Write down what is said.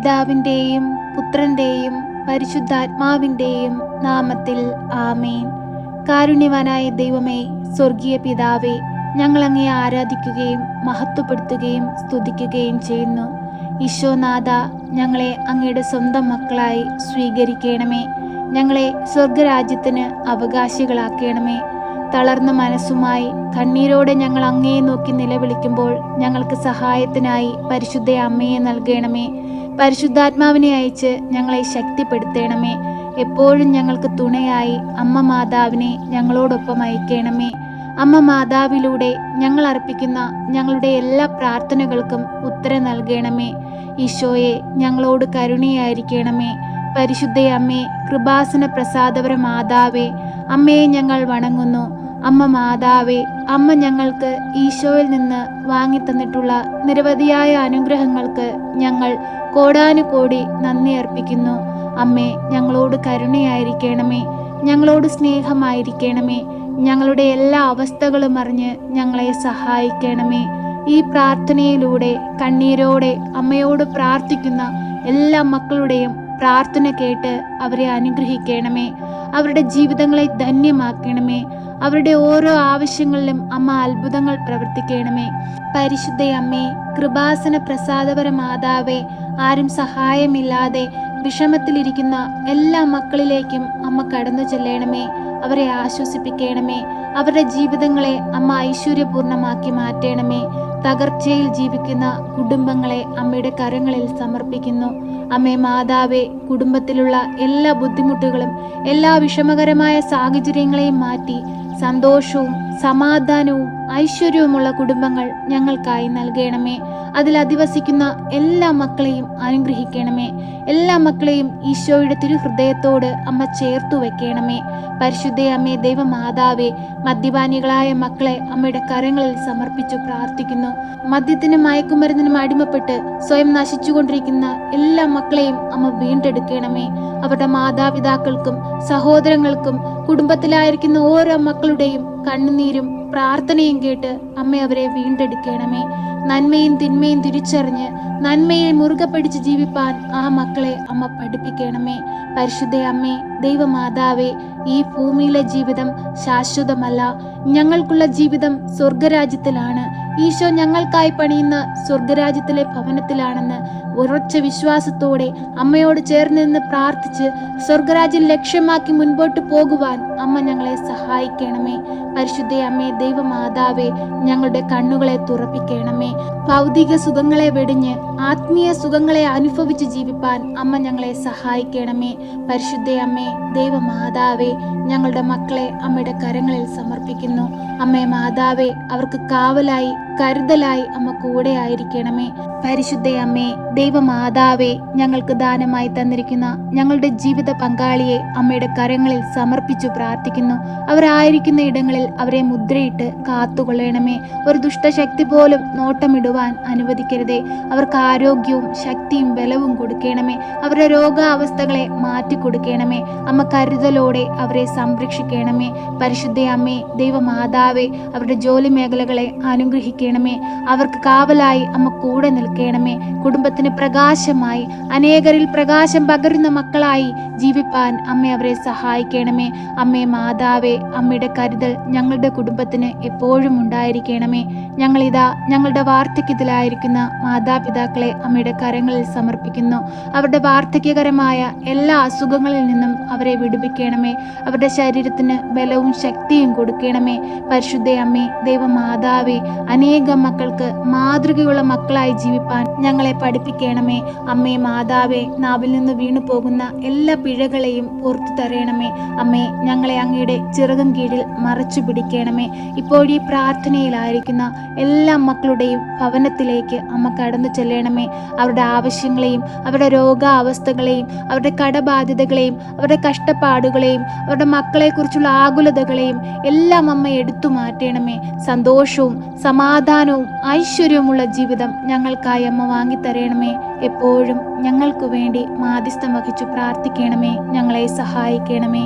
പിതാവിന്റെയും പുത്രന്റെയും പരിശുദ്ധാത്മാവിന്റെയും നാമത്തിൽ ആമേൻ. കാരുണ്യവാനായ ദൈവമേ സ്വർഗീയ പിതാവേ ഞങ്ങൾ അങ്ങേ ആരാധിക്കുകയും മഹത്വപ്പെടുത്തുകയും സ്തുതിക്കുകയും ചെയ്യുന്നു. ഈശോനാഥ ഞങ്ങളെ അങ്ങയുടെ സ്വന്തം മക്കളായി സ്വീകരിക്കണമേ. ഞങ്ങളെ സ്വർഗരാജ്യത്തിന് അവകാശികളാക്കണമേ. തളർന്ന മനസ്സുമായി കണ്ണീരോടെ ഞങ്ങൾ അങ്ങേയെ നോക്കി നിലവിളിക്കുമ്പോൾ ഞങ്ങൾക്ക് സഹായത്തിനായി പരിശുദ്ധ അമ്മയെ നൽകണമേ. പരിശുദ്ധാത്മാവിനെ അയച്ച് ഞങ്ങളെ ശക്തിപ്പെടുത്തണമേ. എപ്പോഴും ഞങ്ങൾക്ക് തുണയായി അമ്മ മാതാവിനെ ഞങ്ങളോടൊപ്പം അയക്കണമേ. അമ്മ മാതാവിലൂടെ ഞങ്ങൾ അർപ്പിക്കുന്ന ഞങ്ങളുടെ എല്ലാ പ്രാർത്ഥനകൾക്കും ഉത്തരം നൽകണമേ. ഈശോയെ ഞങ്ങളോട് കരുണയായിരിക്കണമേ. പരിശുദ്ധ അമ്മേ കൃപാസന പ്രസാദപര മാതാവേ അമ്മയെ ഞങ്ങൾ വണങ്ങുന്നു. അമ്മ മാതാവേ അമ്മ ഞങ്ങൾക്ക് ഈശോയിൽ നിന്ന് വാങ്ങിത്തന്നിട്ടുള്ള നിരവധിയായ അനുഗ്രഹങ്ങൾക്ക് ഞങ്ങൾ കോടാനുകോടി നന്ദി അർപ്പിക്കുന്നു. അമ്മേ ഞങ്ങളോട് കരുണയായിരിക്കണമേ. ഞങ്ങളോട് സ്നേഹമായിരിക്കണമേ. ഞങ്ങളുടെ എല്ലാ അവസ്ഥകളും അറിഞ്ഞ് ഞങ്ങളെ സഹായിക്കണമേ. ഈ പ്രാർത്ഥനയിലൂടെ കണ്ണീരോടെ അമ്മയോട് പ്രാർത്ഥിക്കുന്ന എല്ലാ മക്കളുടെയും പ്രാർത്ഥന കേട്ട് അവരെ അനുഗ്രഹിക്കണമേ. അവരുടെ ജീവിതങ്ങളെ ധന്യമാക്കണമേ. അവരുടെ ഓരോ ആവശ്യങ്ങളിലും അമ്മ അത്ഭുതങ്ങൾ പ്രവർത്തിക്കണമേ. പരിശുദ്ധ അമ്മേ കൃപാസന പ്രസാദപര മാതാവേ ആരും സഹായമില്ലാതെ വിഷമത്തിലിരിക്കുന്ന എല്ലാ മക്കളിലേക്കും അമ്മ കടന്നു ചെല്ലണമേ. അവരെ ആശ്വസിപ്പിക്കണമേ. അവരുടെ ജീവിതങ്ങളെ അമ്മ ഐശ്വര്യപൂർണമാക്കി മാറ്റണമേ. തകർച്ചയിൽ ജീവിക്കുന്ന കുടുംബങ്ങളെ അമ്മയുടെ കരങ്ങളിൽ സമർപ്പിക്കുന്നു. അമ്മേ മാതാവേ കുടുംബത്തിലുള്ള എല്ലാ ബുദ്ധിമുട്ടുകളും എല്ലാ വിഷമകരമായ സാഹചര്യങ്ങളെയും മാറ്റി സന്തോഷവും സമാധാനവും ഐശ്വര്യവുമുള്ള കുടുംബങ്ങൾ ഞങ്ങൾക്കായി നൽകണമേ. അതിൽ അധിവസിക്കുന്ന എല്ലാ മക്കളെയും അനുഗ്രഹിക്കണമേ. എല്ലാ മക്കളെയും ഈശോയുടെ തിരുഹൃദയത്തോട് അമ്മ ചേർത്തു വെക്കണമേ. പരിശുദ്ധ അമ്മേ ദൈവമാതാവേ മദ്യപാനികളായ മക്കളെ അമ്മയുടെ കരങ്ങളിൽ സമർപ്പിച്ചു പ്രാർത്ഥിക്കുന്നു. മദ്യത്തിനും മയക്കുമരുന്നിനും അടിമപ്പെട്ട് സ്വയം നശിച്ചുകൊണ്ടിരിക്കുന്ന എല്ലാ മക്കളെയും അമ്മ വീണ്ടെടുക്കണമേ. അവരുടെ മാതാപിതാക്കൾക്കും സഹോദരങ്ങൾക്കും കുടുംബത്തിലായിരിക്കുന്ന ഓരോ മക്കളുടെയും കണ്ണുനീരും പ്രാർത്ഥനയും കേട്ട് അമ്മ അവരെ വീണ്ടെടുക്കണമേ. നന്മയും തിന്മയും തിരിച്ചറിഞ്ഞ് നന്മയെ മുറുകെ പിടിച്ച് ജീവിപ്പാൻ ആ മക്കളെ അമ്മ പഠിപ്പിക്കണമേ. പരിശുദ്ധ അമ്മേ ദൈവമാതാവേ ഈ ഭൂമിയിലെ ജീവിതം ശാശ്വതമല്ല. ഞങ്ങൾക്കുള്ള ജീവിതം സ്വർഗരാജ്യത്തിലാണ്. ഈശോ ഞങ്ങൾക്കായി പണിയുന്ന സ്വർഗരാജ്യത്തിലെ ഭവനത്തിലാണെന്ന് ഉറച്ച വിശ്വാസത്തോടെ അമ്മയോട് ചേർന്ന് നിന്ന് പ്രാർത്ഥിച്ച് സ്വർഗരാജ്യം ലക്ഷ്യമാക്കി മുൻപോട്ട് പോകുവാൻ അമ്മ ഞങ്ങളെ സഹായിക്കണമേ. പരിശുദ്ധ അമ്മേ ദൈവമാതാവേ ഞങ്ങളുടെ കണ്ണുകളെ തുറപ്പിക്കണമേ. ഭൗതിക സുഖങ്ങളെ വെടിഞ്ഞ് ആത്മീയ സുഖങ്ങളെ അനുഭവിച്ച് ജീവിപ്പാൻ അമ്മ ഞങ്ങളെ സഹായിക്കണമേ. പരിശുദ്ധ അമ്മേ ദൈവമാതാവേ ഞങ്ങളുടെ മക്കളെ അമ്മയുടെ കരങ്ങളിൽ സമർപ്പിക്കുന്നു. അമ്മേ മാതാവേ അവർക്ക് കാവലായി കരുതലായി അമ്മ കൂടെ ആയിരിക്കണമേ. പരിശുദ്ധയമ്മേ ദൈവമാതാവേ ഞങ്ങൾക്ക് ദാനമായി തന്നിരിക്കുന്ന ഞങ്ങളുടെ ജീവിത പങ്കാളിയെ അമ്മയുടെ കരങ്ങളിൽ സമർപ്പിച്ചു പ്രാർത്ഥിക്കുന്നു. അവരായിരിക്കുന്ന ഇടങ്ങളിൽ അവരെ മുദ്രയിട്ട് കാത്തുകൊള്ളണമേ. ഒരു ദുഷ്ടശക്തി പോലും നോട്ടമിടുവാൻ അനുവദിക്കരുതേ. അവർക്ക് ആരോഗ്യവും ശക്തിയും ബലവും കൊടുക്കണമേ. അവരുടെ രോഗാവസ്ഥകളെ മാറ്റി കൊടുക്കണമേ അമ്മ കരുതലോടെ അവരെ സംരക്ഷിക്കണമേ. പരിശുദ്ധയമ്മേ ദൈവമാതാവേ അവരുടെ ജോലി മേഖലകളെ അനുഗ്രഹിക്കണമേ അവർക്ക് കാവലായി അമ്മ കൂടെ നിൽക്കണമേ. കുടുംബത്തിന് പ്രകാശമായി അനേകരിൽ പ്രകാശം പകരുന്ന മക്കളായി ജീവിപ്പാൻ അമ്മ അവരെ സഹായിക്കണമേ. അമ്മേ മാതാവേ അമ്മയുടെ കരുതൽ ഞങ്ങളുടെ കുടുംബത്തിന് എപ്പോഴും ഉണ്ടായിരിക്കണമേ. ഞങ്ങളിതാ ഞങ്ങളുടെ വാർദ്ധക്യത്തിലായിരിക്കുന്ന മാതാപിതാക്കളെ അമ്മയുടെ കരങ്ങളിൽ സമർപ്പിക്കുന്നു. അവരുടെ വാർദ്ധക്യകരമായ എല്ലാ അസുഖങ്ങളിൽ നിന്നും അവരെ വിടുവിക്കണമേ. അവരുടെ ശരീരത്തിന് ബലവും ശക്തിയും കൊടുക്കണമേ. പരിശുദ്ധ അമ്മേ ദൈവമാതാവേ അനേകം മക്കൾക്ക് മാതൃകയുള്ള മക്കളായി ജീവിപ്പാൻ ഞങ്ങളെ പഠിപ്പിക്കണമേ. അമ്മേ മാതാവേ നാവിൽ നിന്ന് വീണു പോകുന്ന എല്ലാ പിഴകളെയും പുറത്തു തരയണമേ അമ്മേ ഞങ്ങളെ അങ്ങയുടെ ചിറകും കീഴിൽ മറച്ചു പിടിക്കണമേ. ഇപ്പോഴീ പ്രാർത്ഥനയിലായിരിക്കുന്ന എല്ലാ മക്കളുടെയും ഭവനത്തിലേക്ക് അമ്മ കടന്നു ചെല്ലണമേ. അവരുടെ ആവശ്യങ്ങളെയും അവരുടെ രോഗാവസ്ഥകളെയും അവരുടെ കടബാധ്യതകളെയും അവരുടെ കഷ്ടപ്പാടുകളെയും അവരുടെ മക്കളെക്കുറിച്ചുള്ള ആകുലതകളെയും എല്ലാം അമ്മ എടുത്തു മാറ്റണമേ. സന്തോഷവും സമാധാനവും ഐശ്വര്യവുമുള്ള ജീവിതം ഞങ്ങൾക്കായി അമ്മ വാങ്ങിത്തരണമേ. എപ്പോഴും ഞങ്ങൾക്കു വേണ്ടി മാധ്യസ്ഥം വഹിച്ചു പ്രാർത്ഥിക്കണമേ. ഞങ്ങളെ സഹായിക്കണമേ.